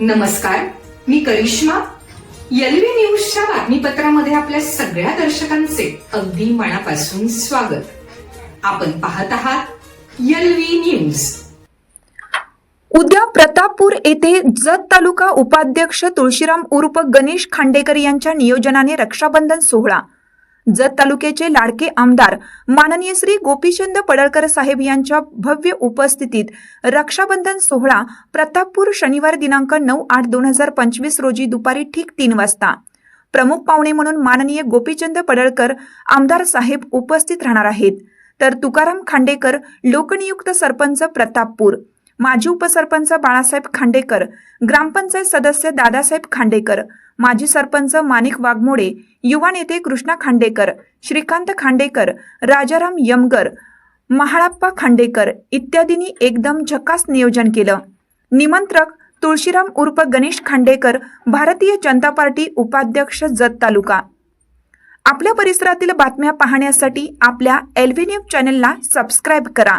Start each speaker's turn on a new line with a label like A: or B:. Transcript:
A: नमस्कार मी करिश्मा. एलव्ही न्यूजच्या बातमीपत्रामध्ये आपल्या सगळ्या दर्शकांचे अगदी मनापासून स्वागत. आपण पाहत आहात एलव्ही न्यूज.
B: उद्या प्रतापपूर येथे जत तालुका उपाध्यक्ष तुळशीराम उर्फ गणेश खांडेकर यांच्या नियोजनाने रक्षाबंधन सोहळा. जत तालुक्याचे लाडके आमदार माननीय श्री गोपीचंद पडळकर साहेब यांच्या भव्य उपस्थितीत रक्षाबंधन सोहळा प्रतापपूर शनिवार दिनांक नऊ आठ दोन हजार पंचवीस रोजी दुपारी ठीक तीन वाजता. प्रमुख पाहुणे म्हणून माननीय गोपीचंद पडळकर आमदार साहेब उपस्थित राहणार आहेत. तर तुकाराम खांडेकर लोकनियुक्त सरपंच प्रतापपूर. माजी उपसरपंच बाळासाहेब खांडेकर ग्रामपंचायत सदस्य दादासाहेब खांडेकर माजी सरपंच माणिक वाघमोडे युवा नेते कृष्णा खांडेकर श्रीकांत खांडेकर राजाराम यमगर महाळाप्पा खांडेकर इत्यादींनी एकदम झकास नियोजन केलं. निमंत्रक तुळशीराम उर्फ गणेश खांडेकर भारतीय जनता पार्टी उपाध्यक्ष जत तालुका. आपल्या परिसरातील बातम्या पाहण्यासाठी आपल्या एलव्ही न्यूज चॅनलला सबस्क्राईब करा.